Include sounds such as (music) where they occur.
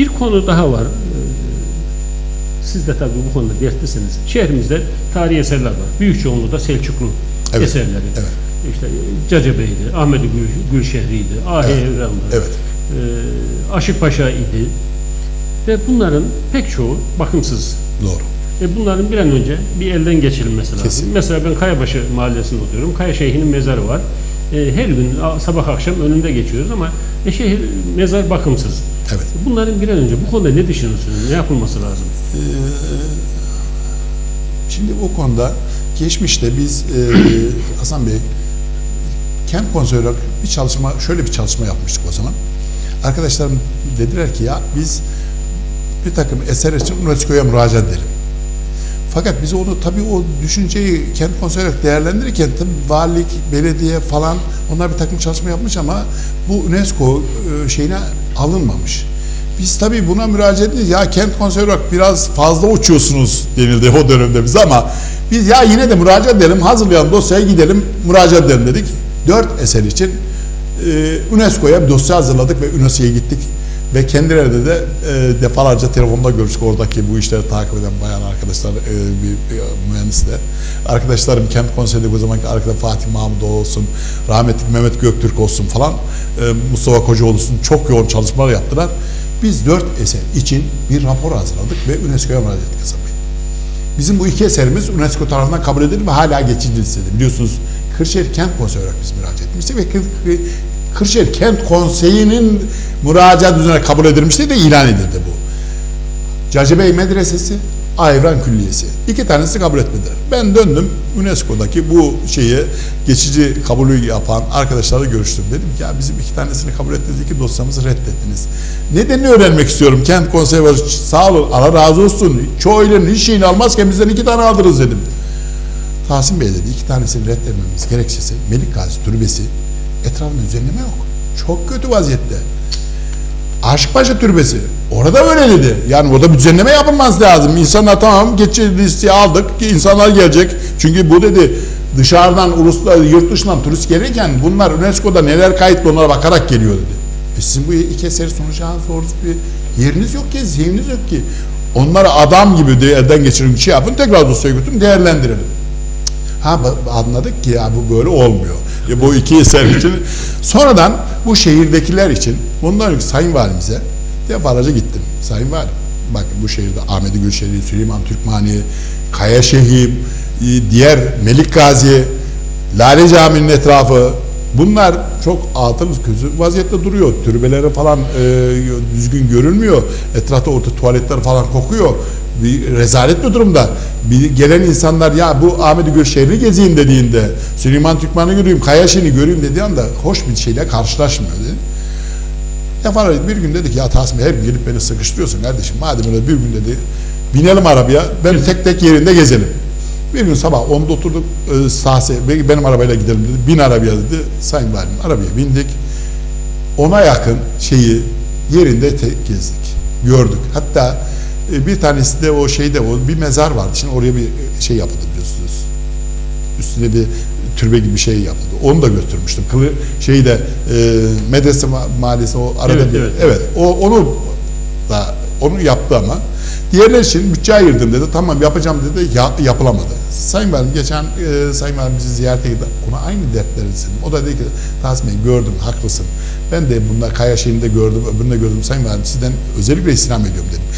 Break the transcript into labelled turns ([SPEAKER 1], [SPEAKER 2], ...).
[SPEAKER 1] Bir konu daha var. Ee, Siz de tabii bu konuda dertlisiniz. Şehrimizde tarihi eserler var. Büyük çoğunluğu da Selçuklu
[SPEAKER 2] Evet,
[SPEAKER 1] eserleri.
[SPEAKER 2] evet.
[SPEAKER 1] İşte Cacabey'di, Ahmet Gül, Gülşehri'ydi, Ahi
[SPEAKER 2] Evet,
[SPEAKER 1] Evranlı,
[SPEAKER 2] Evet.
[SPEAKER 1] e, Aşık Paşa idi. Ve bunların pek çoğu bakımsız.
[SPEAKER 2] Doğru.
[SPEAKER 1] E bunların bir an önce bir elden geçirilmesi lazım.
[SPEAKER 2] Kesin.
[SPEAKER 1] Mesela ben Kayabaşı mahallesinde oturuyorum. Kaya Şeyhi'nin mezarı var. E, her gün sabah akşam önünde geçiyoruz ama e, şehir mezar bakımsız.
[SPEAKER 2] Evet.
[SPEAKER 1] Bunların bir an önce bu konuda ne düşünüyorsunuz? Ne yapılması lazım?
[SPEAKER 2] Şimdi bu konuda geçmişte biz e, (clears throat) Hasan Bey kent konseyi olarak bir çalışma, şöyle bir çalışma yapmıştık o zaman. Arkadaşlarım dediler ki ya biz bir takım eser için UNESCO'ya müracaat edelim. Fakat biz onu tabii o düşünceyi kent konseyi olarak değerlendirirken valilik, belediye falan onlar bir takım çalışma yapmış ama bu UNESCO e, şeyine alınmamış. Biz tabii buna müracaat ettik. Ya kent konseyi olarak biraz fazla uçuyorsunuz denildi o dönemde bize ama biz ya yine de müracaat edelim, hazırlayalım dosyaya gidelim, müracaat edelim dedik. Dört eser için e, UNESCO'ya bir dosya hazırladık ve UNESCO'ya gittik. Ve kendileri de e, defalarca telefonda görüştük oradaki bu işleri takip eden bayan arkadaşlar, e, bir, bir mühendis de. Arkadaşlarım kent konseyinde o zamanki arkadaş Fatih Mahmudoğlu olsun, rahmetli Mehmet Göktürk olsun falan, e, Mustafa Kocaoğlu olsun çok yoğun çalışmalar yaptılar. Biz dört eser için bir rapor hazırladık ve UNESCO'ya müracaat ettik Hasan Bey. Bizim bu iki eserimiz UNESCO tarafından kabul edildi ve hala geçici listede. Biliyorsunuz Kırşehir Kent Konseyi olarak biz müracaat etmiştik ve Kırşehir Kent Konseyi'nin müracaat üzerine kabul edilmişti de ilan edildi bu. Cacibey Medresesi, Ayvran Külliyesi. İki tanesi kabul etmediler. Ben döndüm UNESCO'daki bu şeyi geçici kabulü yapan arkadaşlarla görüştüm. Dedim ki ya bizim iki tanesini kabul ettiniz, iki dosyamızı reddettiniz. Nedenini öğrenmek istiyorum. Kent konseyi var, sağ olun, Allah razı olsun. Çoğuyla hiç şeyini almazken bizden iki tane aldınız dedim. Tahsin Bey dedi iki tanesini reddetmemiz gerekçesi Melik Gazi Türbesi etrafında düzenleme yok. Çok kötü vaziyette. Aşkpaşa Türbesi. Orada öyle dedi. Yani orada bir düzenleme yapılması lazım. İnsanlar tamam geçici listeye aldık ki insanlar gelecek. Çünkü bu dedi dışarıdan, uluslararası, yurt dışından turist gelirken bunlar UNESCO'da neler kayıtlı onlara bakarak geliyor dedi. E sizin bu iki eseri sunacağınız doğrusu bir yeriniz yok ki, zihniniz yok ki. Onları adam gibi de elden geçirin, şey yapın, tekrar dosyaya götürün, değerlendirelim. Ha anladık ki ya bu böyle olmuyor. Ya bu iki eser için. Sonradan bu şehirdekiler için bundan önce Sayın Valimize defalarca gittim. Sayın Valim bakın bu şehirde Ahmet Gülşehir, Süleyman Türkmani, Kaya Şehim, diğer Melik Gazi, Lale Camii'nin etrafı bunlar çok atıl közü vaziyette duruyor. Türbeleri falan e, düzgün görülmüyor. Etrafta orta tuvaletler falan kokuyor. Bir rezalet bir durumda. Bir gelen insanlar ya bu Ahmet Gülşehir'i gezeyim dediğinde, Süleyman Türkmen'i göreyim, Kayaşin'i göreyim dediği anda hoş bir şeyle karşılaşmıyor. Dedi. Defalarca bir gün dedik ya her gün gelip beni sıkıştırıyorsun kardeşim. Madem öyle bir gün dedi binelim arabaya ben tek tek yerinde gezelim. Bir gün sabah 10'da oturduk e, sahse benim arabayla gidelim dedi. Bin arabaya dedi. Sayın Valim arabaya bindik. Ona yakın şeyi yerinde te- gezdik. Gördük. Hatta e, bir tanesi de o şeyde o bir mezar vardı. Şimdi oraya bir şey yapıldı biliyorsunuz. Üstüne bir türbe gibi bir şey yapıldı. Onu da götürmüştüm. Kılı şeyi de e, medrese ma- mahallesi o arada
[SPEAKER 1] Evet,
[SPEAKER 2] bir
[SPEAKER 1] evet.
[SPEAKER 2] evet o onu da onu yaptı ama diğerler için bütçe ayırdım dedi. Tamam yapacağım dedi. Ya, yapılamadı. Sayın Valim geçen e, Sayın Valim bizi ziyarete gitti. Ona aynı dertleri istedim. O da dedi ki Tahsin gördüm haklısın. Ben de bunda Kaya şeyinde gördüm, öbüründe gördüm. Sayın Valim sizden özellikle istirham ediyorum dedim.